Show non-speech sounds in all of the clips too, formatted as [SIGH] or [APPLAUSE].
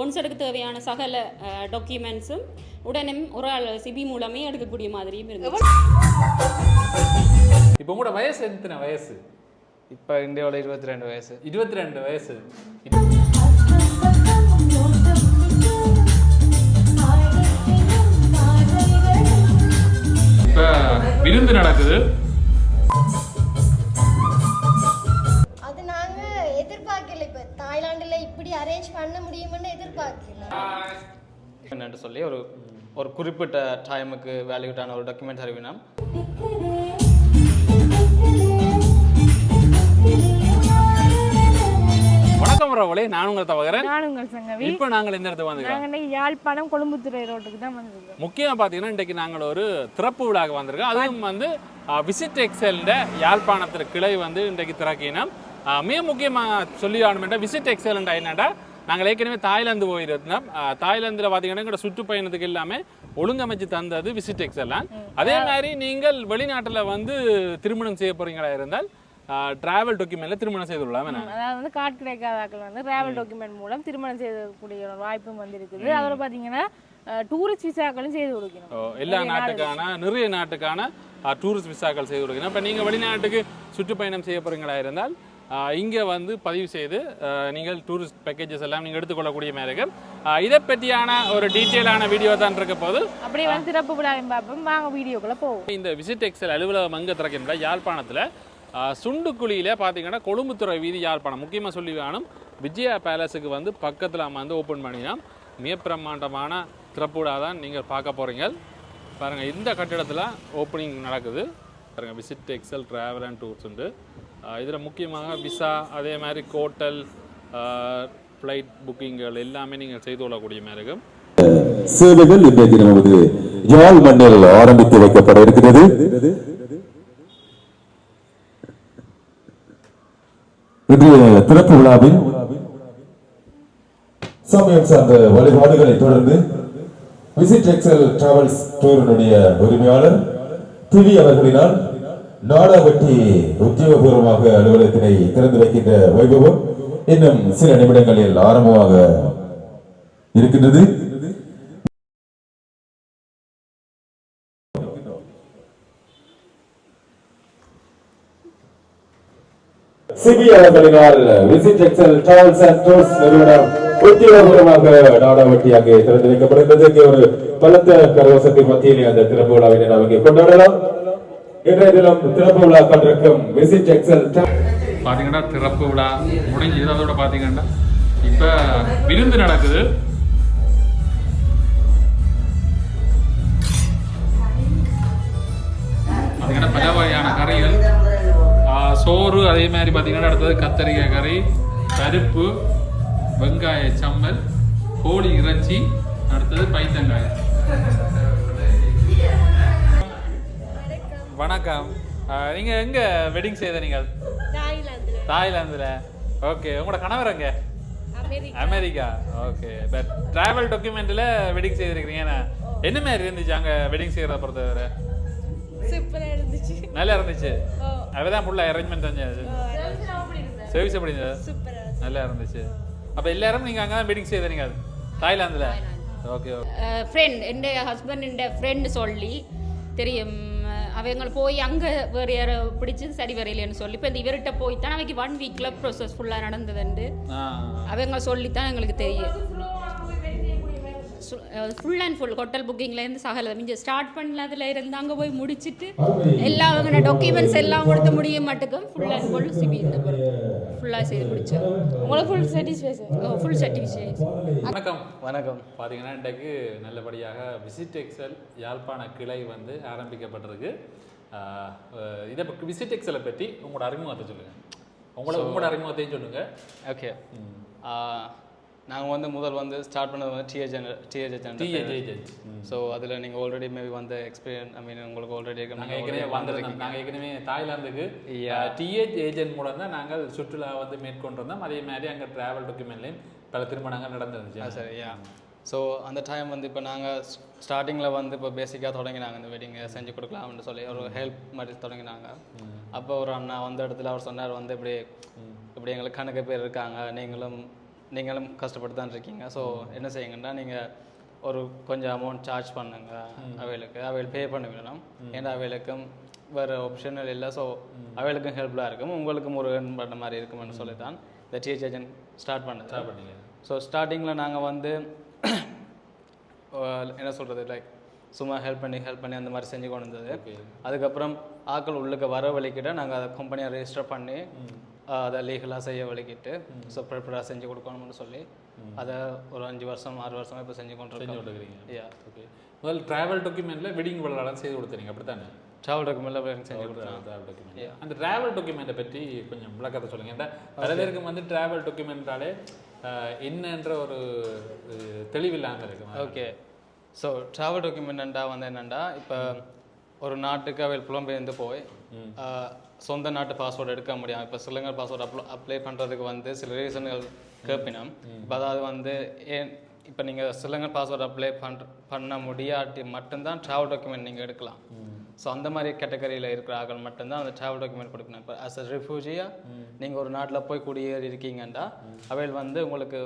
பொன்செடுக்கு தேவையான சகல டாக்குமெண்ட்ஸும் உடனே ஒரு ஆள் சிபி மூலமே எடுக்கக்கூடிய மாதிரியும் இருந்துச்சு இப்போ உங்களோட வயசு எத்தனை வயசு? இப்போ இந்தியாவோட இருபத்தி ரெண்டு வயசு. இருபத்தி ரெண்டு வயசு. இப்போ விருந்து நடக்குது. பண்ண முடியும்னு எதிர்பார்க்கல. என்னன்னு சொல்லி ஒரு ஒரு குறிப்பிட்ட டைமுக்கு வேல்யூட்டான ஒரு டாக்குமெண்ட் அறிவினம் வணக்கம் ரவளே நான் உங்களை தவகிறேன் நான் உங்கள் சங்கவி. இப்போ நாங்கள் இந்த இடத்துக்கு வந்துக்கிறோம். நாங்கள் இன்னைக்கு யாழ்ப்பாணம் கொழும்புத்துறை ரோட்டுக்கு தான் வந்திருக்கோம். முக்கியமாக பார்த்தீங்கன்னா இன்றைக்கு நாங்கள் ஒரு திறப்பு விழாக்கு வந்திருக்கோம். அதுவும் வந்து விசிட் எக்ஸல்ன்ற யாழ்ப்பாணத்தில் கிளை வந்து இன்றைக்கு திறக்கினோம் மிக முக்கியமாக சொல்லி ஆகணுமெண்டா விசிட் எக்ஸல்ன்ற என்னடா நாங்கள் ஏற்கனவே தாய்லாந்து போயிருந்தோம். தாய்லாந்துல பார்த்தீங்கன்னா எங்களோட சுற்றுப்பயணத்துக்கு எல்லாமே ஒழுங்கமைச்சு தந்தது விசிட் எக்ஸல்லாம் அதே மாதிரி நீங்கள் வெளிநாட்டில் வந்து திருமணம் செய்ய போறீங்களா இருந்தால் டிராவல் டாக்குமெண்ட்ல திருமணம் செய்து கொள்ளலாம்? அதாவது வந்து கார்டு கிடைக்காதாக்கள் வந்து டிராவல் டாக்குமெண்ட் மூலம் திருமணம் செய்யக்கூடிய ஒரு வாய்ப்பும் வந்திருக்குது. அதோட பார்த்தீங்கன்னா டூரிஸ்ட் விசாக்களும் செய்து கொடுக்கணும். எல்லா நாட்டுக்கான நிறைய நாட்டுக்கான டூரிஸ்ட் விசாக்கள் செய்து கொடுக்கணும். இப்போ நீங்கள் வெளிநாட்டுக்கு சுற்றுப்பயணம் செய்ய போறீங்களா இருந்தால் இங்கே வந்து பதிவு செய்து நீங்கள் டூரிஸ்ட் பேக்கேஜஸ் எல்லாம் நீங்கள் எடுத்துக்கொள்ளக்கூடிய ஆஹ், இதை பற்றியான ஒரு டீட்டெயிலான வீடியோ தான் இருக்க போது அப்படியே வந்து திறப்பு விழாவையும் பார்ப்போம் வாங்க வீடியோக்குள்ள போவோம். இந்த விசிட் எக்ஸல் அலுவலகம் அங்கே திறக்கின்ற யாழ்ப்பாணத்தில் சுண்டுக்குழியில் பார்த்தீங்கன்னா கொழும்புத்துறை வீதி யாழ்ப்பாணம். முக்கியமாக சொல்லி வேணும் விஜயா பேலஸுக்கு வந்து பக்கத்தில் வந்து ஓப்பன் பண்ணினா மிக பிரம்மாண்டமான திறப்புடா தான் நீங்கள் பார்க்க போகிறீங்க பாருங்கள் இந்த கட்டிடத்தில் ஓப்பனிங் நடக்குது. பாருங்கள் visit excel travel and tours உண்டு. இதில் முக்கியமாக விசா அதே மாதிரி ஹோட்டல் ஃப்ளைட் புக்கிங்கள் எல்லாமே நீங்கள் செய்து கொள்ளக்கூடிய மாதிரி இருக்கும் சேவைகள் இன்றைக்கு நமது யாழ் மண்ணில் ஆரம்பித்து வைக்கப்பட இருக்கிறது. இன்றைய திறப்பு விழாவில் சமயம் சார்ந்த வழிபாடுகளை தொடர்ந்து விசிட் எக்ஸல் டிராவல்ஸ் டூரினுடைய உரிமையாளர் திவி அவர்களினால் நாடாவட்டி உத்தியோகபூர்வமாக அலுவலகத்தினை திறந்து வைக்கின்ற வைபவம் இன்னும் சில நிமிடங்களில் ஆரம்பமாக இருக்கின்றது. CB அவர்களினால் visit excel travels and tours நிறுவனம் உத்தியோகபூர்வமாக நாடாவட்டி அங்கே திறந்து வைக்கப்படுகிறது இங்கே ஒரு பலத்த கரவசத்தின் மத்தியிலே அந்த திறப்பு விழாவை நாம் இங்கே கொண்டாடலாம். இன்றைய தினம் திறப்பு விழா கொண்டிருக்கும் விசிட் எக்ஸல் பார்த்தீங்கன்னா திறப்பு விழா முடிஞ்சது அதோட பார்த்தீங்கன்னா இப்போ விருந்து நடக்குது. பார்த்தீங்கன்னா பல வகையான கறிகள் சோறு அதே மாதிரி பார்த்தீங்கன்னா அடுத்தது கத்தரிக்காய் கறி கருப்பு வெங்காய சம்மல் கோழி இறைச்சி அடுத்தது பைத்தங்காய். வணக்கம். ஆ, நீங்க எங்க வெட்டிங் செய்த நீங்கள்? தாய்லாந்துல. ஓகே உங்களோட கணவர் எங்க? அமெரிக்கா. ஓகே பட் டிராவல் டாக்குமெண்ட்ல வெட்டிங் செய்திருக்கிறீங்க என்ன? என்ன மாதிரி இருந்துச்சு அங்க வெட்டிங் செய்யறத பொறுத்தவரை? நல்லா இருந்துச்சு? அவதான் ஃபுல்லா அரேஞ்ச்மெண்ட் செஞ்சது சர்வீஸ் எப்படி நல்லா இருந்துச்சு. அப்ப எல்லாரும் நீங்க அங்க தான் வெட்டிங் செய்தீங்க தாய்லாந்துல? ஓகே ஓகே ஃப்ரெண்ட் என் ஹஸ்பண்ட் ஃப்ரெண்டு சொல்லி தெரியும். அவங்க போய் அங்கே வேறு யாரோ பிடிச்சி சரி வரையிலன்னு சொல்லி இப்போ இந்த இவர்கிட்ட போய் தான் அவைக்கு ஒன் வீக்கில் ப்ரோசஸ் ஃபுல்லாக நடந்ததுண்டு. அவங்க சொல்லித்தான் எங்களுக்கு தெரியும். ஃபுல் அண்ட் ஃபுல் ஹோட்டல் புக்கிங்லேருந்து சகல. மிஞ்ச ஸ்டார்ட் பண்ணதுல இருந்து அங்கே போய் முடிச்சிட்டு எல்லா அவங்க டாக்குமெண்ட்ஸ் எல்லாம் கொடுத்து முடிய மாட்டுக்கும். ஃபுல் அண்ட் ஃபுல் சிபி இந்த ஃபுல்லாக செய்து முடிச்சோம் உங்களுக்கு ஃபுல் சாட்டிஸ்ஃபேக்ஷன் ஃபுல் சர்டிஃபிகேஷன் வணக்கம். வணக்கம். பார்த்தீங்கன்னா இன்றைக்கு நல்லபடியாக விசிட் எக்ஸல் யாழ்ப்பாண கிளை வந்து ஆரம்பிக்கப்பட்டிருக்கு. இதை பற்றி விசிட் எக்ஸலை பற்றி உங்களோட அறிமுகத்தை சொல்லுங்கள் உங்களோட உங்களோட அறிமுகத்தையும் சொல்லுங்கள் ஓகே நாங்கள் வந்து முதல் வந்து ஸ்டார்ட் பண்ணது வந்து டிஏஜ் டிஏஜ் டிஏஜ் ஏஜென்ட் ஸோ அதில் நீங்கள் ஆல்ரெடி மேபி வந்து எக்ஸ்பீரியன் ஐ மீன் உங்களுக்கு ஆல்ரெடி நாங்கள் ஏற்கனவே வந்திருந்தோம் நாங்கள் ஏற்கனவே தாய்லாந்துக்கு. டிஏஜ் ஏஜென்ட் மூலம் தான் நாங்கள் சுற்றுலா வந்து மேற்கொண்டிருந்தோம். அதே மாதிரி அங்கே ட்ராவல் டாக்குமெண்ட்லேயும் பல திருமணங்கள் நடந்துருந்துச்சு. சரி யா ஸோ அந்த டைம் வந்து இப்போ நாங்கள் ஸ்டார்டிங்கில் வந்து இப்போ பேசிக்காக தொடங்கினாங்க. இந்த வெட்டிங்கை செஞ்சு கொடுக்கலாம்னு சொல்லி ஒரு ஹெல்ப் மாதிரி தொடங்கினாங்க. அப்போ ஒரு அண்ணா வந்த இடத்துல அவர் சொன்னார் வந்து இப்படி இப்படி எங்களுக்கு கணக்கு பேர் இருக்காங்க. நீங்களும் நீங்களும் கஷ்டப்பட்டு தான் இருக்கீங்க ஸோ என்ன செய்யுங்கன்னா நீங்கள் ஒரு கொஞ்சம் அமௌண்ட் சார்ஜ் பண்ணுங்க. அவைகளுக்கு அவைகள் பே பண்ண வேணும் ஏன்னா அவைகளுக்கும் வேறு ஆப்ஷனல் இல்லை. ஸோ அவைகளுக்கும் ஹெல்ப்ஃபுல்லாக இருக்கும். உங்களுக்கும் ஒரு earn பண்ண மாதிரி இருக்கும்னு சொல்லி தான் இந்த டிஹெச் ஏஜென்ட் ஸ்டார்ட் பண்ணது. பண்ணீங்க. ஸோ ஸ்டார்டிங்கில் நாங்கள் வந்து [COUGHS] என்ன சொல்கிறது லைக் சும்மா ஹெல்ப் பண்ணி ஹெல்ப் பண்ணி அந்த மாதிரி செஞ்சு கொண்டு வந்தது. அதுக்கப்புறம் ஆட்கள் உள்ளுக்கு வர வலிக்கிட்ட நாங்கள் அதை கம்பெனியை ரெஜிஸ்டர் பண்ணி அதை லீகலாக செய்ய வலிக்கிட்டு ஸோ ப்ரிப்பராக செஞ்சு கொடுக்கணும்னு சொல்லி அதை ஒரு அஞ்சு வருஷம் ஆறு வருஷமாக இப்போ செஞ்சு கொண்டு செஞ்சு கொடுக்குறீங்க யா ஓகே முதல் டிராவல் டாக்குமெண்ட்டில் வெட்டிங் விளாடம் செய்து கொடுத்தீங்க அப்படித்தானே? ட்ராவல் டாக்குமெண்ட்டில் செஞ்சு கொடுத்தோம். டிராவல் டாக்குமெண்ட் அந்த டிராவல் டாக்குமெண்ட்டை பற்றி கொஞ்சம் விளக்கத்தை சொல்லுங்க. ஏன்டா பல பேருக்கு வந்து டிராவல் டாக்குமெண்ட்டாலே என்னன்ற ஒரு தெளிவில்லாமல் இருக்கு. ஓகே ஸோ ட்ராவல் டாக்குமெண்ட்டா வந்து என்னென்னா இப்போ ஒரு நாட்டுக்கு அவையில் புலம்பெயர்ந்து போய் சொந்த நாட்டு பாஸ்போர்ட் எடுக்க முடியும். இப்போ சிலங்கர் பாஸ்போர்ட் அப்ளை அப்ளை பண்ணுறதுக்கு வந்து சில ரீசன்கள் கேட்பினோம் இப்போ அதாவது வந்து ஏன் இப்போ நீங்கள் சிலங்கர் பாஸ்போர்ட் அப்ளை பண்ற பண்ண முடியாட்டி மட்டும்தான் ட்ராவல் டாக்குமெண்ட் நீங்கள் எடுக்கலாம். ஸோ அந்த மாதிரி கேட்டகரியில் இருக்கிற ஆட்கள் மட்டும்தான் அந்த ட்ராவல் டாக்குமெண்ட் கொடுக்கணும். இப்போ ஆஸ் அ ரெஃப்யூஜியாக நீங்கள் ஒரு நாட்டில் போய் குடியேறி இருக்கீங்கன்னா அவையில் வந்து உங்களுக்கு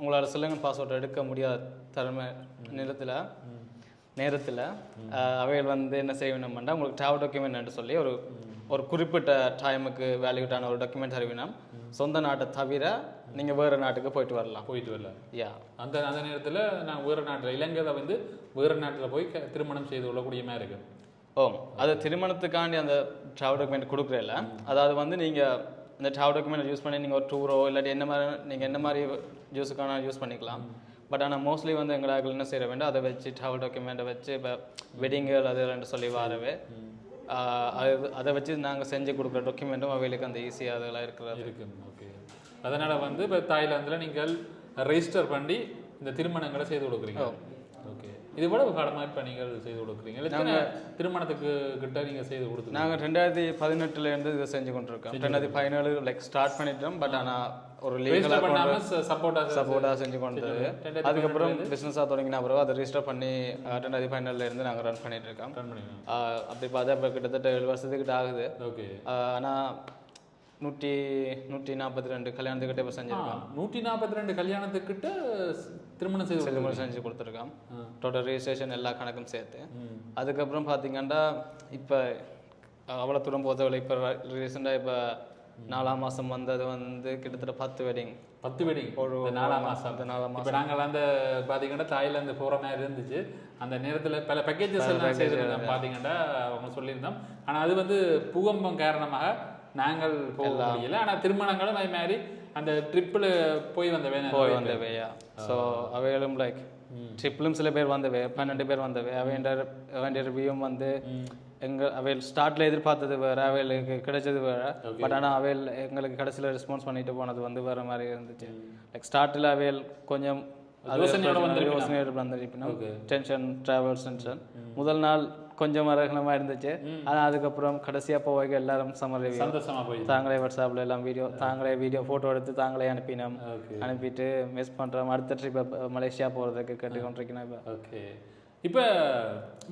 உங்களால் சிலங்கன் பாஸ்போர்ட் எடுக்க முடியாத தலைமை நிலத்தில் நேரத்தில் அவைகள் வந்து என்ன செய்யணும்னா உங்களுக்கு ட்ராவல் டாக்குமெண்ட் சொல்லி ஒரு ஒரு குறிப்பிட்ட டைமுக்கு வேல்யூட்டான ஒரு டாக்குமெண்ட் அறிவினம் சொந்த நாட்டை தவிர நீங்கள் வேறு நாட்டுக்கு போயிட்டு வரலாம். போயிட்டு வரல யா அந்த அந்த நேரத்தில் நான் வேறு நாட்டில் இலங்கையில் வந்து வேறு நாட்டில் போய் திருமணம் செய்து கொள்ளக்கூடிய மாதிரி இருக்கு. ஓ அது திருமணத்துக்காண்டி அந்த ட்ராவல் டாக்குமெண்ட் கொடுக்குறதில்ல அதாவது வந்து நீங்கள் இந்த ட்ராவல் டாக்குமெண்ட் யூஸ் பண்ணி நீங்கள் ஒரு டூரோ இல்லாட்டி என்ன மாதிரி நீங்கள் என்ன மாதிரி யூஸுக்கான யூஸ் பண்ணிக்கலாம். பட் ஆனால் மோஸ்ட்லி வந்து எங்களால் என்ன செய்ய வேண்டும் அதை வச்சு ட்ராவல் டாக்குமெண்ட்டை வச்சு இப்போ வெட்டிங்கள் அது சொல்லி வரவே. அது அதை வச்சு நாங்கள் செஞ்சு கொடுக்குற டாக்குமெண்ட்டும் அவைகளுக்கு அந்த ஈஸியாக அதெல்லாம் இருக்கிறது. இருக்கு ஓகே அதனால வந்து இப்போ தாய்லாந்தில் நீங்கள் ரெஜிஸ்டர் பண்ணி இந்த திருமணங்களை செய்து கொடுக்குறீங்க. இது எவ்வளவு காலமாக இப்போ நீங்கள் செய்து கொடுக்குறீங்க? எத்தனை திருமணத்துக்கு கிட்ட நீங்கள் செய்து கொடுத்துருங்க நாங்கள் ரெண்டாயிரத்தி பதினெட்டுல இருந்து இதை செஞ்சு கொண்டிருக்கோம். ரெண்டாயிரத்தி பதினேழு லைக் ஸ்டார்ட் பண்ணிட்டோம். பட் ஆனால் ஒரு லீகலாக பண்ணாமல் சப்போர்ட்டாக சப்போர்ட்டாக செஞ்சு கொண்டது. அதுக்கப்புறம் பிஸ்னஸாக தொடங்கின பிறகு அதை ரெஜிஸ்டர் பண்ணி ரெண்டாயிரத்தி பதினேழுல இருந்து நாங்கள் ரன் பண்ணிட்டு இருக்கோம். அப்படி பார்த்தா இப்போ கிட்டத்தட்ட ஏழு வருஷத்துக்கிட்ட ஆகுது. ஓகே ஆனால் நூற்றி நூற்றி நாற்பத்தி ரெண்டு கல்யாணத்துக்கிட்ட இப்போ செஞ்சுருக்கோம் நூற்றி நாற்பத்தி ரெண்டு கல்யாணத்துக்கிட்ட திருமணம் செய்து. திருமணம் செஞ்சு கொடுத்துருக்கோம் டோட்டல் ரெஜிஸ்ட்ரேஷன் எல்லா கணக்கும் சேர்த்து. அதுக்கப்புறம் பார்த்தீங்கன்னா இப்போ அவ்வளோ தூரம் போகிறதில்ல இப்போ ரீசெண்டாக இப்போ நாலாம் மாதம் வந்தது வந்து கிட்டத்தட்ட பத்து வெட்டிங் பத்து வெட்டிங் ஒரு நாலாம் மாதம் அந்த நாலாம் இப்போ நாங்கள் அந்த பார்த்தீங்கன்னா தாய்லாந்து போகிற மாதிரி இருந்துச்சு. அந்த நேரத்தில் பல பேக்கேஜஸ் எல்லாம் செய்திருந்தோம். பார்த்தீங்கன்னா அவங்க சொல்லியிருந்தோம். ஆனால் அது வந்து பூகம்பம் காரணமாக நாங்கள் போக முடியல. ஆனால் திருமணங்களும் அது மாதிரி அந்த ட்ரிப்பில் போய் வந்த வேணும் போய் வந்தவையா ஸோ அவைகளும் லைக் ட்ரிப்லும் சில பேர் வந்தவை பன்னெண்டு பேர் வந்தவை அவைன்ற அவைன்ற ரிவ்யூவும் வந்து எங்க அவையில் ஸ்டார்ட்ல எதிர்பார்த்தது வேற அவைகளுக்கு கிடைச்சது வேற. பட் ஆனால் அவையில் எங்களுக்கு கடைசியில் ரெஸ்பான்ஸ் பண்ணிட்டு போனது வந்து வேற மாதிரி இருந்துச்சு. லைக் ஸ்டார்ட்டில் அவையில் கொஞ்சம் யோசனையோட வந்திருப்பினா? யோசனையோட வந்திருப்பினோம் டென்ஷன் ட்ராவல் டென்ஷன் முதல் நாள் கொஞ்சம் அரகணமாக இருந்துச்சு. ஆனால் அதுக்கப்புறம் கடைசியாக போக எல்லாரும் சம்மர் ரிவ்யூ சந்தோஷமா போய் தாங்களே வாட்ஸ்அப்பில் எல்லாம் வீடியோ தாங்களே வீடியோ ஃபோட்டோ எடுத்து தாங்களே அனுப்பினோம். அனுப்பிட்டு மிஸ் பண்ணுறோம் அடுத்த ட்ரிப் மலேசியா போகிறதுக்கு கேட்டுக்கொண்டிருக்கணும் இப்போ. ஓகே இப்போ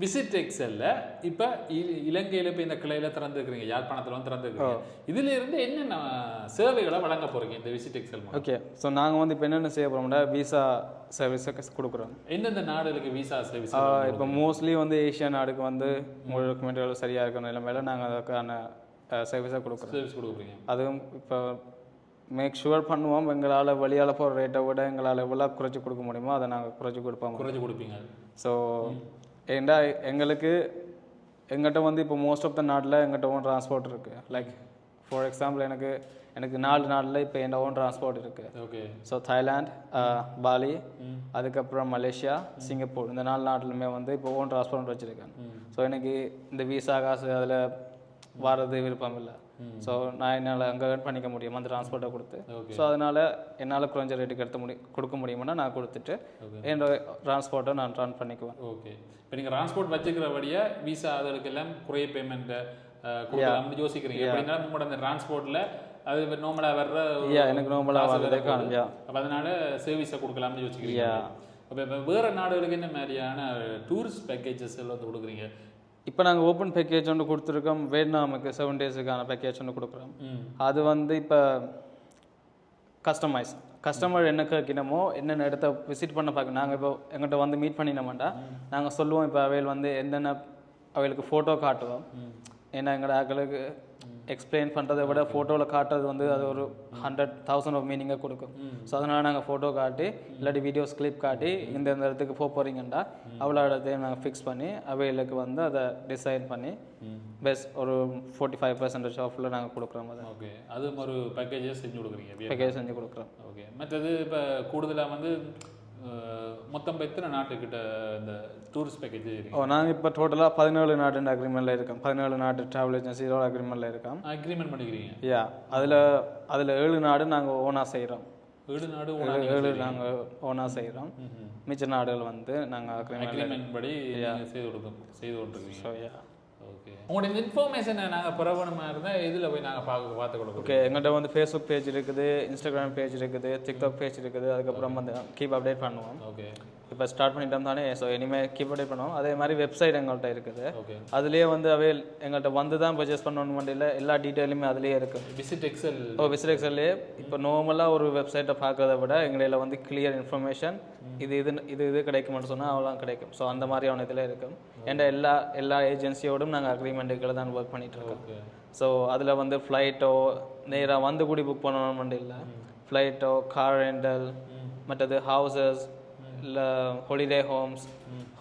விசிட் எக்ஸல்ல இப்போ இலங்கையில் இப்போ இந்த கிளையில திறந்துருக்கிறீங்க யாழ்ப்பாணத்தில் வந்து திறந்துருக்கிறீங்க. இதுல இருந்து என்னென்ன சேவைகளை வழங்க போறீங்க இந்த விசிட் எக்ஸல் ஓகே ஸோ நாங்கள் வந்து இப்போ என்னென்ன செய்ய போகிறோம்னா விசா சர்வீஸை கொடுக்குறோம். எந்தெந்த நாடுகளுக்கு விசா சர்வீஸ் இப்போ மோஸ்ட்லி வந்து ஏஷியா நாடுக்கு வந்து உங்களோட டாக்குமெண்ட்கள் சரியாக இருக்கிற நிலைமையில நாங்கள் அதுக்கான சர்வீஸை கொடுக்குறோம். சர்வீஸ் கொடுக்குறீங்க. அதுவும் இப்போ மேக் ஷுவர் பண்ணுவோம் எங்களால் வெளியால் போகிற ரேட்டை விட எங்களால் எவ்வளோ குறைச்சி கொடுக்க முடியுமோ அதை நாங்கள் குறைச்சி கொடுப்போம். குறைஞ்சு கொடுப்பீங்க. ஸோ ஏண்டா எங்களுக்கு எங்கிட்ட வந்து இப்போ மோஸ்ட் ஆஃப் த நாட்டில் எங்கிட்ட ஓன் டிரான்ஸ்போர்ட் இருக்குது லைக் ஃபார் எக்ஸாம்பிள் எனக்கு எனக்கு நாலு நாட்டில் இப்போ என் ஓன் டிரான்ஸ்போர்ட் இருக்குது ஓகே ஸோ தாய்லாந்து பாலி அதுக்கப்புறம் மலேசியா சிங்கப்பூர் இந்த நாலு நாட்டிலுமே வந்து இப்போ ஓன் டிரான்ஸ்போர்ட் வச்சுருக்கேன். ஸோ எனக்கு இந்த விசா காசு அதில் வர்றது விருப்பம் இல்லை. ஸோ நான் என்னால் அங்கே earn பண்ணிக்க முடியும் அந்த டிரான்ஸ்போர்ட்டை கொடுத்து. ஸோ அதனால் என்னால் குறைஞ்ச ரேட்டுக்கு எடுத்து முடி கொடுக்க முடியுமானா நான் கொடுத்துட்டு என்னோட டிரான்ஸ்போர்ட்டை நான் ரன் பண்ணிக்குவேன். ஓகே இப்போ நீங்கள் டிரான்ஸ்போர்ட் வச்சுக்கிறபடியே விசா அதுகளுக்கு எல்லாம் குறைய பேமெண்ட் கொடுக்கலாம்னு யோசிக்கிறீங்க. எப்படின்னா உங்களோட அந்த டிரான்ஸ்போர்ட்டில் அது நார்மலாக வர்ற எனக்கு காசு வர்றதே. காணும். அப்ப அதனால சர்வீஸை கொடுக்கலாம்னு யோசிக்கிறீங்க. அப்போ வேறு நாடுகளுக்கு என்ன மாதிரியான டூரிஸ்ட் பேக்கேஜஸ் எல்லாம் வந்து கொடுக்குறீங்க? இப்போ நாங்கள் ஓப்பன் பேக்கேஜ் ஒன்று கொடுத்துருக்கோம். வியட்நாமுக்கு செவன் டேஸுக்கான பேக்கேஜ் ஒன்று கொடுக்குறோம். அது வந்து இப்போ கஸ்டமைஸ் கஸ்டமர் என்ன கேட்கணுமோ என்னென்ன இடத்த விசிட் பண்ண பார்க்க நாங்கள் இப்போ எங்கிட்ட வந்து மீட் பண்ணினோம்டா நாங்கள் சொல்லுவோம் இப்போ அவையில் வந்து என்னென்ன அவைகளுக்கு ஃபோட்டோ காட்டுவோம். ஏன்னா எங்களோட ஆக்களுக்கு எக்ஸ்பிளைன் பண்ணுறதை விட ஃபோட்டோவில் காட்டுறது வந்து அது ஒரு ஹண்ட்ரட் தௌசண்ட் ஆஃப் மீனிங்கை கொடுக்கும். ஸோ அதனால் நாங்கள் ஃபோட்டோ காட்டி இல்லாட்டி வீடியோஸ் கிளிப் காட்டி இந்த இந்த இடத்துக்கு போக போகிறீங்கண்டா அவ்வளோ இடத்தையும் நாங்கள் ஃபிக்ஸ் பண்ணி அவைகளுக்கு வந்து அதை டிசைன் பண்ணி பெஸ்ட் ஒரு ஃபோர்ட்டி ஃபைவ் பர்சன்டேஜ் ஆஃபில் நாங்கள் கொடுக்குறோம் அதை ஓகே. அது ஒரு பேக்கேஜஸ் செஞ்சு கொடுக்குறீங்க பேக்கேஜ் செஞ்சு கொடுக்குறோம். ஓகே. மற்றது இப்போ கூடுதலாக வந்து மொத்தம் எத்தனை நாட்டுக்கிட்ட இந்த டூரிஸ்ட் பேக்கேஜ் ஓ நாங்கள் இப்போ டோட்டலாக பதினேழு நாட்டு அக்ரிமெண்ட்டில் இருக்கோம். பதினேழு நாட்டு ட்ராவல் ஏஜென்சியோட அக்ரிமெண்ட்டில் இருக்கோம். அக்ரிமெண்ட் பண்ணிக்கிறீங்க? யா அதில் அதில் ஏழு நாடு நாங்கள் ஓனாக செய்கிறோம் ஏழு நாடு ஏழு நாங்கள் ஓனாக செய்கிறோம் மிச்ச நாடுகள் வந்து நாங்கள் அக்ரிமெண்ட் படி செய்து கொடுக்கும் செய்து கொண்டிருக்கீங்க ஸோ யா ஓகே உங்களுடைய இன்ஃபர்மேஷனை நாங்கள் பெறவணுமா இருந்தால் இதில் போய் நாங்கள் பார்க்க பார்த்து கொடுக்கணும் ஓகே எங்கள்கிட்ட வந்து ஃபேஸ்புக் பேஜ் இருக்குது இன்ஸ்டாகிராம் பேஜ் இருக்குது டிக்டாக் பேஜ் இருக்குது அதுக்கப்புறம் வந்து கீப் அப்டேட் பண்ணுவோம். ஓகே இப்போ ஸ்டார்ட் பண்ணிட்டோம் தானே ஸோ இனிமேல் கீப் அப்டேட் பண்ணுவோம். அதே மாதிரி வெப்சைட் எங்கள்கிட்ட இருக்குது. அதுலேயே வந்து அவே எங்கள்கிட்ட வந்து தான் பர்ச்சேஸ் பண்ணணும் இல்லை எல்லா டீட்டெயிலுமே அதுலேயே இருக்குது விசிட் எக்ஸல் ஓ விசிட் எக்ஸல்லே இப்போ நார்மலாக ஒரு வெப்சைட்டை பார்க்கறத விட எங்களில் வந்து கிளியர் இன்ஃபர்மேஷன் இது இது இது இது கிடைக்கும்னு சொன்னால் அவ்வளோ கிடைக்கும். ஸோ அந்த மாதிரியான இதில் இருக்கும் என்ற எல்லா எல்லா ஏஜென்சியோடும் நாங்கள் அக்ரிமெண்ட்டுகளை தான் ஒர்க் பண்ணிட்டு இருக்கோம். ஸோ அதில் வந்து ஃப்ளைட்டோ நேராக வந்து கூடி புக் பண்ணணும்னு இல்லை. ஃப்ளைட்டோ கார் ரெண்டல் மற்றது ஹவுசஸ் இல்லை ஹாலிடே ஹோம்ஸ்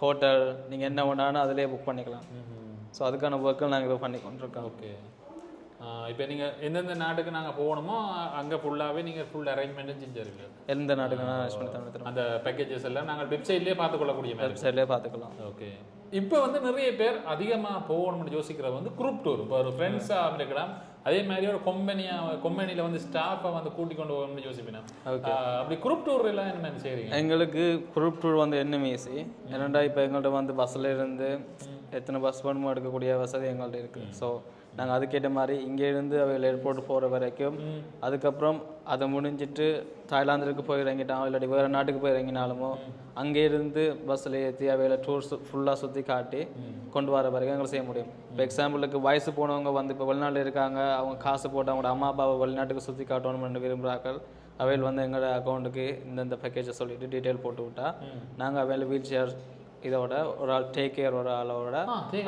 ஹோட்டல் நீங்கள் என்ன வேணாலும் அதிலே புக் பண்ணிக்கலாம். ஸோ அதுக்கான ஒர்க்கில் நாங்கள் இப்போ பண்ணி கொண்டிருக்கோம். ஓகே இப்போ நீங்கள் எந்தெந்த நாட்டுக்கு நாங்கள் போகணுமோ அங்கே ஃபுல்லாகவே நீங்கள் ஃபுல் அரேஞ்ச்மெண்ட்டும் செஞ்சுருவீங்க எந்த நாட்டுக்கு நான் அரேஞ்ச் பண்ணி அந்த பேக்கேஜஸ் எல்லாம் நாங்கள் வெப்சைட்லேயே பார்த்துக்கொள்ளக்கூடிய வெப்சைட்லேயே பார்த்துக்கலாம். ஓகே இப்போ வந்து நிறைய பேர் அதிகமாக போகணும்னு யோசிக்கிறது வந்து குரூப் டூர் இப்போ ஒரு ஃப்ரெண்ட்ஸாக இருக்கலாம் அதே மாதிரி ஒரு கொம்பனியாக கொம்பனியில் வந்து ஸ்டாஃபை வந்து கூட்டி கொண்டு போகணும்னு யோசிப்பேன்? அப்படி குரூப் டூர் எல்லாம் என்ன செய்கிறீங்க எங்களுக்கு குரூப் டூர் வந்து என்ன ஈஸி என்னடா இப்போ எங்கள்கிட்ட வந்து பஸ்ஸில் இருந்து எத்தனை பஸ் வேணுமோ எடுக்கக்கூடிய வசதி எங்கள்கிட்ட இருக்குது ஸோ நாங்கள் அதுக்கேற்ற மாதிரி இங்கேருந்து அவைகள் ஏர்போர்ட் போகிற வரைக்கும் அதுக்கப்புறம் அதை முடிஞ்சிட்டு தாய்லாந்துக்கு போய் இறங்கிட்டோம் இல்லாட்டி வேறு நாட்டுக்கு போய் இறங்கினாலுமோ அங்கேருந்து பஸ்ஸில் ஏற்றி அவையில் டூர்ஸ் ஃபுல்லாக சுற்றி காட்டி கொண்டு வர வரைக்கும் எங்களை செய்ய முடியும். இப்போ எக்ஸாம்பிளுக்கு வயசு போனவங்க வந்து இப்போ வெளிநாட்டில் இருக்காங்க அவங்க காசு போட்டு அவங்களோட அம்மா அப்பாவை வெளிநாட்டுக்கு சுற்றி காட்டணும்னு விரும்புகிறார்கள் அவையில் வந்து எங்களோட அக்கௌண்ட்டுக்கு இந்தந்த பேக்கேஜை சொல்லிட்டு டீட்டெயில் போட்டு விட்டா நாங்கள் அவையில் வீல் சேர் இதோட ஒரு ஆள் டேக் கேர் ஒரு ஆளோட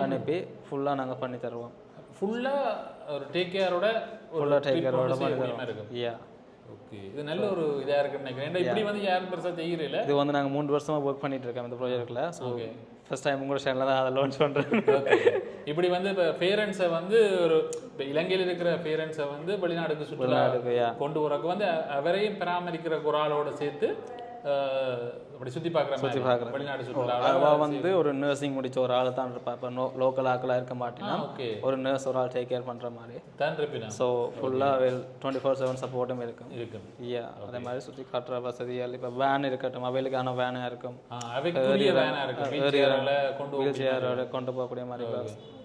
அனுப்பி ஃபுல்லாக நாங்கள் பண்ணி தருவோம். ஃபுல்லாக ஒரு டேக் கேரோட ஃபுல்லாக டேக் கேரோட இருக்கும் யா ஓகே இது நல்ல ஒரு இதாக இருக்குன்னு நினைக்கிறேன். இப்படி வந்து யாரும் பெருசாக செய்கிறீங்கள இது வந்து நாங்கள் மூணு வருஷமாக ஒர்க் பண்ணிட்டு இருக்கோம் இந்த ப்ராஜெக்ட்டில் ஸோ ஃபர்ஸ்ட் டைம் உங்களோட சேனலில் தான் அதை லான்ச் பண்ணுறேன் இப்படி வந்து இப்போ பேரண்ட்ஸை வந்து ஒரு இப்போ இலங்கையில் இருக்கிற பேரண்ட்ஸை வந்து வெளிநாடுக்கு சுற்றுலா. கொண்டு வரக்கு வந்து அவரையும் பராமரிக்கிற ஆளோட சேர்த்து அப்படி சுற்றி பார்க்குற மாதிரி பார்க்குறேன். வெளிநாடு சுற்றுலா அவள் வந்து ஒரு நர்சிங் முடிச்ச ஒரு ஆள் தான் இருப்பா. இப்போ நோ லோக்கல் ஆக்களாக இருக்க மாட்டேன்னா ஒரு நர்ஸ் ஒரு ஆள் டேக் கேர் பண்ணுற மாதிரி. தான் இருப்பினா? ஸோ ஃபுல்லாக டுவெண்ட்டி ஃபோர் செவன் சப்போர்ட்டும் இருக்கும். இருக்கும். யா அதே மாதிரி சுற்றி காட்டுற வசதிகள். இப்போ வேன் இருக்கட்டும் அவைகளுக்கான வேனாக இருக்கும். வீல் வீல் கொண்டு போகக்கூடிய மாதிரி.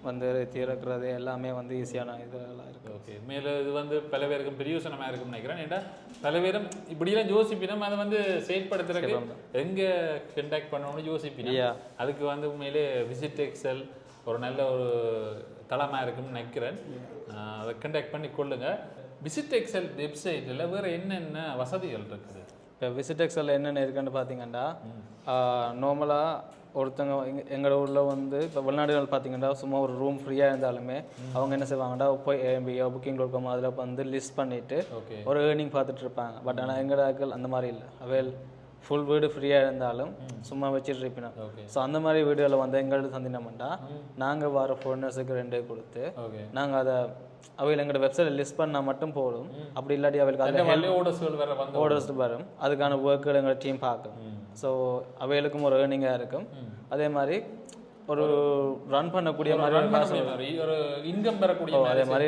வந்து திறக்கிறது எல்லாமே வந்து ஈஸியான இதெல்லாம் இருக்கு. ஓகே மேலும் இது வந்து பல பேருக்கும் பிரியோசனமாக இருக்கும்னு நினைக்கிறேன். ஏன்டா பல பேரும் இப்படியெல்லாம் யோசிப்பினும் அதை வந்து செயற்படுத்துறதுக்கு எங்கே கண்டாக்ட் பண்ணணும்னு யோசிப்பினும். அதுக்கு வந்து உண்மையிலே விசிட் எக்ஸல் ஒரு நல்ல ஒரு தளமாக இருக்கும்னு நினைக்கிறேன். அதை கண்டாக்ட் பண்ணி கொள்ளுங்க. விசிட் எக்ஸல் வெப்சைட்டில் வேறு என்னென்ன வசதிகள் இருக்குது? இப்போ விசிட் எக்ஸலில் என்னென்ன இருக்குன்னு பார்த்தீங்கன்னா நார்மலாக ஒருத்தங்க எங்க- எங்களோட ஊரில் வந்து இப்போ வெளிநாடுகள் பார்த்தீங்கன்னா சும்மா ஒரு ரூம் ஃப்ரீயாக இருந்தாலுமே அவங்க என்ன செய்வாங்கன்னா போய் ஏஎம்பியோ புக்கிங் டாட் காம் அதில் வந்து லிஸ்ட் பண்ணிவிட்டு ஒரு ஏர்னிங் பார்த்துட்டு இருப்பாங்க. பட் ஆனால் எங்களோட ஆட்கள் அந்த மாதிரி இல்லை. அவைல் ஃபுல் வீடு ஃப்ரீயாக இருந்தாலும் சும்மா வச்சுட்டு இருப்பினோம். ஓகே. ஸோ அந்த மாதிரி வீடுகளை வந்து எங்கள்ட்ட தந்தினோம்னா நாங்கள் வர ஃபோர்னர்ஸுக்கு ரெண்டே கொடுத்து நாங்கள் அதை அவையில் எங்களோட வெப்சைட்டில் லிஸ்ட் பண்ணால் மட்டும் போதும். அப்படி இல்லாட்டி அவளுக்கு வந்து ஆர்டர்ஸ் வரும். அதுக்கான ஒர்க்குகள் எங்கள் டீம் பார்க்கும். ஸோ அவைகளுக்கும் ஒரு ஏர்னிங்காக இருக்கும். அதே மாதிரி ஒரு ரன் பண்ணக்கூடிய மாதிரி ஒரு இன்கம் பெறக்கூடிய அதே மாதிரி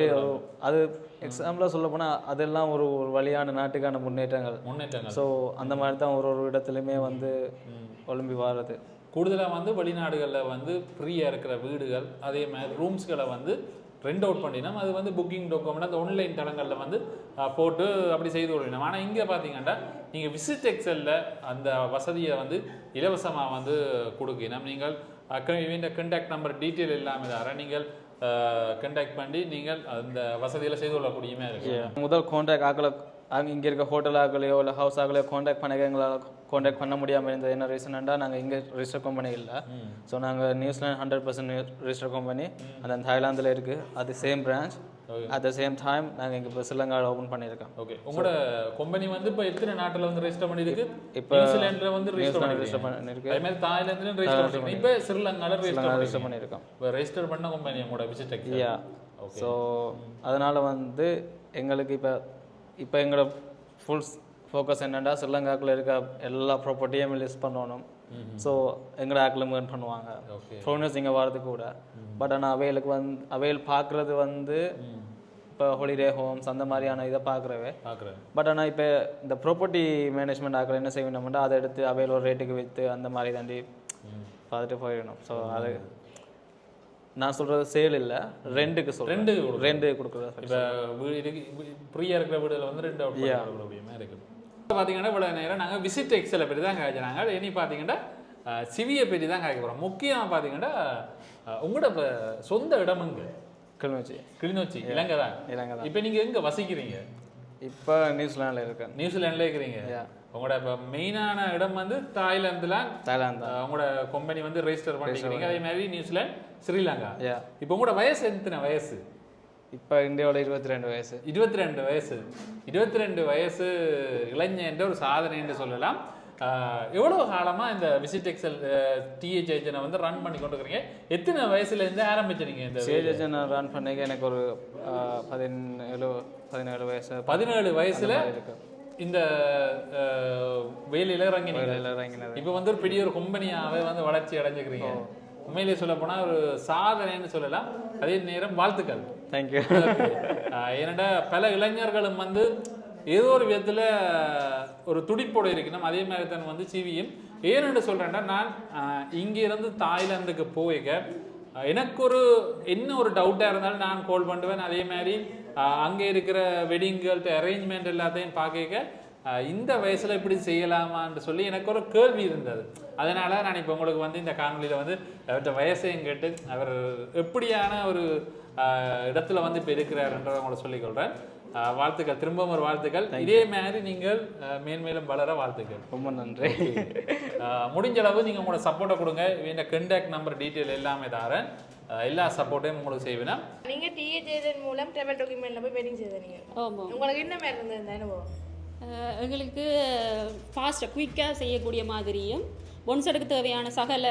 அது எக்ஸாம்பிளாக சொல்ல போனால் அதெல்லாம் ஒரு ஒரு வழியான நாட்டுக்கான முன்னேற்றங்கள். முன்னேற்றங்கள். ஸோ அந்த மாதிரி தான் ஒரு ஒரு இடத்துலையுமே வந்து ஒலிம்பி வாரது. கூடுதலாக வந்து வெளிநாடுகளில் வந்து ஃப்ரீயாக இருக்கிற வீடுகள் அதே மாதிரி ரூம்ஸ்களை வந்து ரெண்ட் அவுட் பண்ணினோம். அது வந்து புக்கிங் டாக்குமெண்ட் அந்த ஆன்லைன் தளங்களில் வந்து போட்டு அப்படி செய்து கொள்ளணும் ஆனால் இங்கே பார்த்தீங்கன்னா நீங்கள் விசிட் எக்ஸலில் அந்த வசதியை வந்து இலவசமாக வந்து கொடுக்கணும். நீங்கள் இவன் கண்டாக்ட் நம்பர் டீட்டெயில் இல்லாமல் தர நீங்கள் கண்டாக்ட் பண்ணி நீங்கள் அந்த வசதியில் செய்து கொள்ளக்கூடியமே இருக்கு முதல் கான்டாக்ட் அங்கே இங்கே இருக்க ஹோட்டல் ஆகலையோ இல்லை ஹவுஸ் ஆகலையோ காண்டாக்ட் பண்ண எங்களால் காண்டாக்ட் பண்ண முடியாமல் இருந்தது. என்ன ரீசன்டா நாங்கள் இங்கே ரிஜிஸ்டர் கம்பெனி இல்லை. ஸோ நாங்கள் New Zealand hundred percent register company அந்த தாய்லாந்தில் இருக்குது அது same branch at the same time நாங்கள் இங்கே இப்போ ஸ்ரீலங்காவில் ஓப்பன் பண்ணியிருக்கோம். ஓகே உங்களோட கம்பெனி வந்து இப்போ எத்தனை நாட்டுல வந்து ரெஜிஸ்டர் பண்ணிருக்கு இப்போ நியூசிலாந்துல வந்து ரெஜிஸ்டர் பண்ணிருக்கு பண்ணிருக்கு. அதே மாதிரி தாய்லாந்துலயும் ரெஜிஸ்டர் பண்ணிருக்கு இப்போ ஸ்ரீலங்கால ரெஜிஸ்டர் ரெஜிஸ்டர் பண்ணியிருக்கோம். இப்போ ரெஜிஸ்டர் பண்ண கம்பெனி உங்களோட விசிட் யா ஸோ அதனால் வந்து எங்களுக்கு இப்போ இப்போ எங்களோட ஃபுல் ஃபோக்கஸ் என்னென்னா ஸ்ரீலங்காக்குள்ள இருக்க எல்லா ப்ராப்பர்ட்டியும் லிஸ்ட் பண்ணணும். ஸோ எங்களோட ஆக்கில் ஏர்ன் பண்ணுவாங்க? ஃபாரினர்ஸ் இங்கே வரதுக்கு கூட. பட் ஆனால் அவைகளுக்கு வந்து அவைகள் பார்க்குறது வந்து இப்போ ஹாலிடே ஹோம்ஸ் அந்த மாதிரியான இதை பார்க்குறவே பட் ஆனால் இப்போ இந்த ப்ராப்பர்ட்டி மேனேஜ்மெண்ட் ஆக்கில் என்ன செய்யணும்னா அதை எடுத்து அவையில் ஒரு ரேட்டுக்கு விற்று அந்த மாதிரி தாண்டி பார்த்துட்டு போயிடணும். ஸோ அது நான் சொல்கிறது சேல் இல்லை ரெண்டுக்கு சொல்கிறேன் கொடுக்குறோம். ரெண்டு கொடுக்குறது இப்போ வீடு ஃப்ரீயாக இருக்கிற வீடுல வந்து ரெண்டு அவுட் அப்படியுமே இருக்குது. பார்த்தீங்கன்னா இவ்வளோ நேரம் நாங்கள் விசிட் எக்ஸலை பற்றி தான் காய்ச்சினாங்க இனி பார்த்தீங்கன்னா சிவியை பற்றி தான் காய்க்க போகிறோம் முக்கியமாக பார்த்தீங்கன்னா உங்களோட சொந்த இடம் எங்க? கிளிநொச்சி. கிளிநொச்சி இலங்கை தான். இலங்கை தான். இப்போ நீங்கள் எங்கே வசிக்கிறீங்க? இப்போ நியூசிலாண்டில் இருக்கேன். நியூசிலாண்டில் இருக்கிறீங்க. உங்களோட இப்போ மெயினான இடம் வந்து தாய்லாந்துல. தாய்லாந்து உங்களோட கம்பெனி வந்து ரெஜிஸ்டர் பண்ணிக்கிறீங்க. அதே மாதிரி நியூசிலாந்து ஸ்ரீலங்கா. இப்போ உங்களோட வயசு எத்தனை வயசு? இப்போ இந்தியாவோட இருபத்தி ரெண்டு வயசு. இருபத்தி ரெண்டு வயசு. இருபத்தி ரெண்டு வயசு இளைஞன்ற ஒரு சாதனை என்று சொல்லலாம். ஆஹ் எவ்வளவு காலமா இந்த விசிட் எக்ஸல் டிஹெச் ஏஜனை வந்து ரன் பண்ணி கொண்டு இருக்கிறீங்க எத்தனை வயசுல இருந்து ஆரம்பிச்சீங்க இந்த சேஜ் நான் ரன் பண்ணிக்க எனக்கு ஒரு பதினேழு பதினேழு வயசு பதினேழு வயசுல இந்த வேலையில இறங்கினீங்க. இப்போ வந்து ஒரு பெரிய ஒரு கம்பெனியாவே வந்து வளர்ச்சி அடைஞ்சுக்கிறீங்க. உண்மையிலேயே சொல்ல போனா ஒரு சாதனைன்னு சொல்லலாம். அதே நேரம் வாழ்த்துக்கள். தேங்க்யூ ஏன்னாடா பல இளைஞர்களும் வந்து ஏதோ ஒரு விதத்துல ஒரு துடிப்போடு இருக்கணும். அதே மாதிரி தான் வந்து சிவியும். ஏன்னு சொல்றேன்டா நான் ஆஹ் இங்க இருந்து தாய்லாந்துக்கு போய்க்க எனக்கு ஒரு என்ன ஒரு டவுட்டாக இருந்தாலும் நான் கால் பண்ணுவேன். அதே மாதிரி அங்க இருக்கிற வெட்டிங்கள்ட்ட அரேஞ்ச்மெண்ட் எல்லாத்தையும் பார்க்க இந்த வயசுல இப்படி செய்யலாமான்னு சொல்லி எனக்கு ஒரு கேள்வி இருந்தது. அதனால நான் இப்போ உங்களுக்கு வந்து இந்த காணொலியில வந்து அவர்கிட்ட வயசையும் கேட்டு அவர் எப்படியான ஒரு இடத்துல வந்து இப்போ இருக்கிறாருன்றதை உங்களை சொல்லிக்கொள்கிறேன் வாழ்த்துக்கள். திரும்பவும் ஒரு வாழ்த்துக்கள். இதே மாதிரி நீங்கள் மேன்மேலும் வளர வாழ்த்துக்கள். ரொம்ப நன்றி. முடிஞ்ச அளவு நீங்கள் உங்களோட சப்போர்ட்டை கொடுங்க. இந்த கண்டாக்ட் நம்பர் டீட்டெயில் எல்லாமே தரேன். எல்லா சப்போர்ட்டையும் உங்களுக்கு செய்வேன்? நீங்க டிஏ மூலம் ட்ராவல் டாக்குமெண்ட்ல போய் வெட்டிங் செய்த நீங்க ஆமாம் உங்களுக்கு என்ன மாதிரி இருந்தது அனுபவம்? எங்களுக்கு ஃபாஸ்ட்டாக குயிக்காக செய்யக்கூடிய மாதிரியும் ஒன்சடுக்கு தேவையான சகல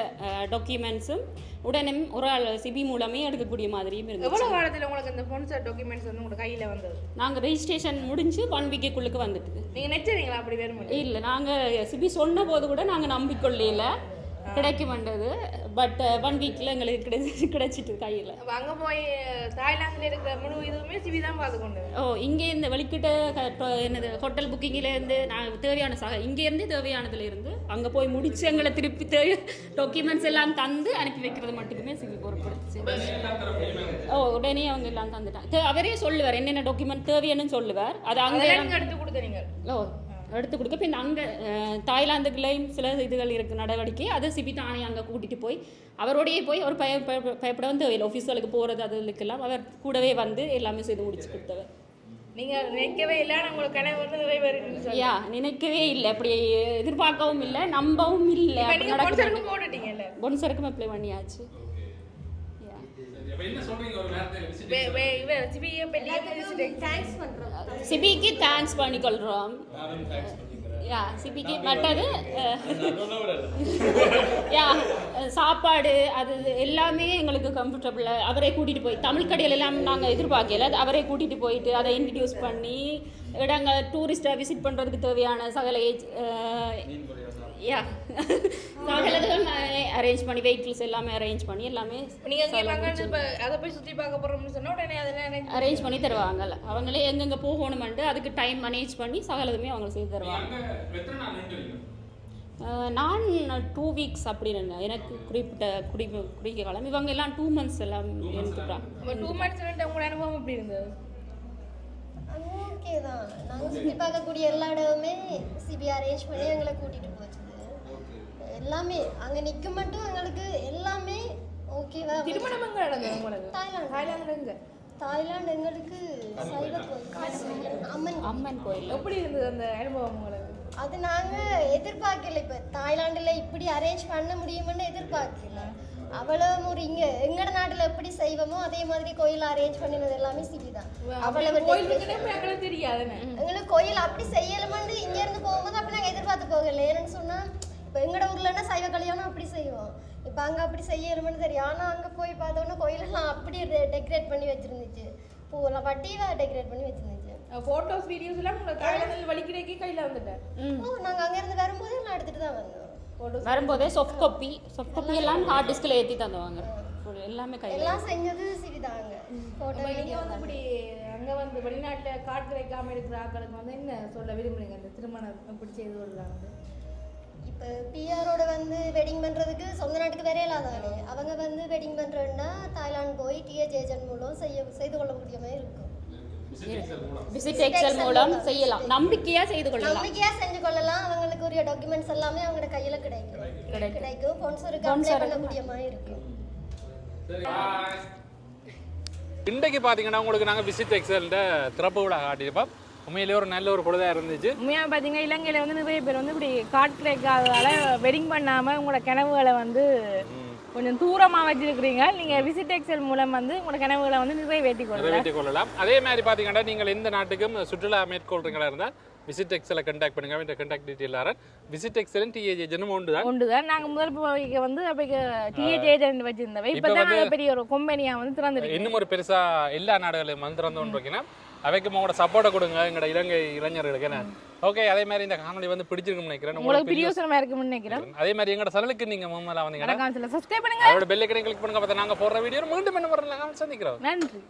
டாக்குமெண்ட்ஸும் உடனே ஒரு ஆள் சிபி மூலமே எடுக்கக்கூடிய மாதிரியும் இருந்துச்சு. எவ்வளவு காலத்துல உங்களுக்கு இந்த ஸ்பான்சர் டாக்குமெண்ட்ஸ் வந்து உங்க கையில வந்தது? நாங்கள் ரெஜிஸ்ட்ரேஷன் முடிஞ்சு ஒன் வீக்குள்ளுக்கு வந்துட்டு நீங்க நெச்சரிங்களா அப்படி வேறு இல்லை நாங்கள் சிபி சொன்ன போது கூட நாங்கள் நம்பிக்கொள்ளையில கிடைக்கும் வந்தது. பட் ஒன் வீக்கில் எங்களுக்கு கிடைச்சி [LAUGHS] கிடைச்சிட்டு கையில். அங்க போய் தாய்லாந்துல இருக்கிற முழு இதுவுமே சிவி தான் பார்த்து கொண்டு ஓ இங்கே இந்த வெளிக்கிட்ட என்னது ஹோட்டல் புக்கிங்கிலேருந்து நான் தேவையான சக இங்கேருந்து தேவையானதுல இருந்து அங்கே போய் முடிச்சு எங்களை திருப்பி தேவை டாக்குமெண்ட்ஸ் எல்லாம் தந்து அனுப்பி வைக்கிறது மட்டுமே சிவி பொறுப்படுத்துச்சு. ஓ உடனே அவங்க எல்லாம் தந்துட்டாங்க. அவரே சொல்லுவார் என்னென்ன டாக்குமெண்ட் தேவைன்னு சொல்லுவார். அது அங்கே எடுத்து கொடுத்தீங்க ஓ எடுத்து கொடுக்க. பின் அங்கே தாய்லாந்துக்குள்ளேயும் சில இதுகள் இருக்குது நடவடிக்கை. அதை சிபி தானே அங்கே கூட்டிகிட்டு போய் அவரோடையே போய் அவர் பய பய- பயப்பட வந்து ஆஃபீஸுகளுக்கு போகிறது அதுக்கெல்லாம் அவர் கூடவே வந்து எல்லாமே செய்து முடிச்சு கொடுத்தவர். நீங்க நினைக்கவே இல்லை. உங்களுக்கு கனவு வந்து நிறைவேறின்னு யா நினைக்கவே இல்லை. அப்படி எதிர்பார்க்கவும் இல்லை நம்பவும் இல்லை. இப்ப ஸ்பான்சருக்கு போட்டுட்டீங்கல்ல? பொன்சருக்கும் அப்ளை பண்ணியாச்சு. சிபிக்கு தேங்க்ஸ் பண்ணிக்கொள்கிறோம் யா சிபிக்கு மற்றது யா சாப்பாடு அது எல்லாமே எங்களுக்கு கம்ஃபர்டபுளாக அவரே கூட்டிகிட்டு போய் தமிழ் கடையில் எல்லாம் நாங்கள் எதிர்பார்க்கல. அவரே கூட்டிகிட்டு போயிட்டு அதை இன்ட்ரடியூஸ் பண்ணி இடங்கள் டூரிஸ்ட்டை விசிட் பண்ணுறதுக்கு தேவையான சகல ஏஜ் யா சகலதும் அரேஞ்ச் பண்ணி வெஹிக்கிள்ஸ் எல்லாமே அரேஞ்ச் பண்ணி எல்லாமே நீங்க இங்க பங்காளி இப்ப அதை போய் சுத்தி பார்க்க போறோம்னு சொன்னா உடனே அதெல்லாம் அரேஞ்ச் பண்ணி தருவாங்கல்ல. அவங்களே எங்கெங்கே போகணுமெண்டு அதுக்கு டைம் மேனேஜ் பண்ணி சகலதுமே அவங்க செய்து தருவாங்க. நான் டூ வீக்ஸ் அப்படி இருந்தேன் எனக்கு குறிப்பிட்ட குடி குறுகிய காலம் இவங்க எல்லாம் டூ மந்த்ஸ் எல்லாம் இருந்துக்கிறாங்க டூ மந்த்ஸ் உங்களோட அனுபவம் எப்படி இருந்தது? ஓகே தான். நாங்கள் சுற்றி பார்க்கக்கூடிய எல்லா இடமுமே சிபி அரேஞ்ச் பண்ணி எங்களை கூட்டிகிட்டு போச்சுது எல்லாமே அங்கே நிற்க மட்டும் எங்களுக்கு எல்லாமே ஓகேவா திருமணம் எங்க நடந்தது உங்களுக்கு? தாய்லாந்து. தாய்லாந்துல எங்க? தாய்லாந்து எங்களுக்கு சைவ கோயில். அம்மன் அம்மன் கோயில். எப்படி இருந்தது அந்த அனுபவம் உங்களுக்கு? அது நாங்க எதிர்பார்க்கல இப்ப. தாய்லாந்துல இப்படி அரேஞ்ச் பண்ண முடியும்னு எதிர்பார்க்கல. அவ்வளவு ஒரு இங்க எங்கட நாட்டுல எப்படி செய்வோமோ அதே மாதிரி கோயில் அரேஞ்ச் பண்ணினது எல்லாமே சிபி தான் அவ்வளவு எங்களுக்கு கோயில் அப்படி செய்யலுமென்று இங்க இருந்து போகும்போது அப்படி நாங்க எதிர்பார்த்து போகல. ஏன்னு சொன்னா இப்ப எங்கட ஊர்லன்னா சைவ கல்யாணம் அப்படி செய்வோம். இப்ப அங்க அப்படி செய்யலுமென்னு தெரியும். ஆனா அங்க போய் பார்த்தோன்னா கோயிலெல்லாம் அப்படி டெக்கரேட் பண்ணி வச்சிருந்துச்சு. பூவெல்லாம் வட்டிவா டெக்கரேட் பண்ணி வச்சிருந்துச்சு. போட்டோஸ் வீடியோஸ் எல்லாம் உங்களுக்கு தாய்லாந்தில் வலிக்கிறதுக்கே கையில் வந்துட்டேன் ஓ நாங்க அங்க இருந்து வரும்போது எல்லாம் எடுத்துட்டு தான் வந்தோம். வரும்போதே சாஃப்ட் காப்பி சாஃப்ட் காப்பி எல்லாம் ஹார்ட் டிஸ்கில் ஏற்றி தந்துவாங்க. எல்லாமே கையில் எல்லாம் செஞ்சது சிவிதாங்க போட்டோ நீங்க வீடியோ வந்து இப்படி அங்க வந்து வெளிநாட்டுல காட்டு வைக்காம இருக்கிற ஆட்களுக்கு வந்து என்ன சொல்ல விரும்புறீங்க? அந்த திருமணம் இப்படி செய்து கொள்ளலாம் இப்போ பிஆரோட வந்து வெட்டிங் பண்ணுறதுக்கு சொந்த நாட்டுக்கு வேற இல்லாதானே அவங்க வந்து வெட்டிங் பண்ணுறோன்னா தாய்லாந்து போய் டிஹெச் ஏஜென்ட் மூலம் செய்ய செய்து கொள்ள மாதிரி இருக்கும். விசிட் எக்ஸல் மூலம் செய்யலாம். நம்பிக்கையா செய்து கொள்ளலாம். நம்பிக்கையா செஞ்சு கொள்ளலாம். அவங்களுக்கு உரிய டாக்குமெண்ட்ஸ் எல்லாமே அவங்களோட கையில கிடைக்கும். கிடைக்கும். பொன்சருக்கு அப்ளை பண்ணக்கூடிய மாதிரி இருக்கும். இன்றைக்கு பார்த்தீங்கன்னா உங்களுக்கு நாங்கள் விசிட் எக்ஸல்ன்ற திறப்பு விழா காட்டியிருப்போம். உண்மையிலேயே ஒரு நல்ல ஒரு பொழுதாக இருந்துச்சு. உண்மையாக பார்த்தீங்கன்னா இலங்கையில் வந்து நிறைய பேர் வந்து இப்படி காட் கிடைக்காததால வெட்டிங் பண்ணாமல் உங்களோட கனவுகளை வந்து கொஞ்சம் தூரமாக வச்சிருக்கிறீங்க. நீங்கள் விசிட் எக்ஸல் மூலம் வந்து உங்களோட கனவுகளை வந்து நிறைவேற்றி கொள்ளலாம். நிறைவேற்றிக் கொள்ளலாம். அதே மாதிரி பார்த்தீங்கன்னா நீங்கள் எந்த நாட்டுக்கும் சுற்றுலா மேற்கொள்றீங்களா இருந்தால் விசிட் எக்ஸலை கண்டாக்ட் பண்ணுங்க. இந்த கண்டாக்ட் டீட்டெயில் விசிட் எக்ஸலன் டிஏஜ் ஜெனும் ஒன்று தான். உண்டு தான். நாங்கள் முதல் போய்க்கு வந்து அப்போ டிஹெச் ஏஜென்ட் வச்சிருந்தவை. இப்போ தான் பெரிய ஒரு கொம்பனியாக வந்து திறந்துருக்கு இன்னும் ஒரு பெருசா எல்லா நாடுகளையும் வந்து திறந்து இருக்கீங்கன்னா அவைக்கு உங்களோட சப்போர்ட்டை கொடுங்க எங்களோட இலங்கை இளைஞர்களுக்கு. என்ன? ஓகே அதே மாதிரி இந்த காணொலி வந்து பிடிச்சிருக்கும்னு நினைக்கிறேன். உங்களுக்கு பிரியோசனமாக இருக்கும்னு நினைக்கிறேன். அதே மாதிரி எங்களோட சேனலுக்கு நீங்க முன்னலா வந்தீங்கன்னா சப்ஸ்கிரைப் பண்ணுங்க. அதோட பெல்லைக்கனை கிளிக் பண்ணுங்க. பார்த்தா நாங்க போடுற வீடியோ மீண்டும் என்ன வரலாம் சந்திக்கிறோம். நன்றி.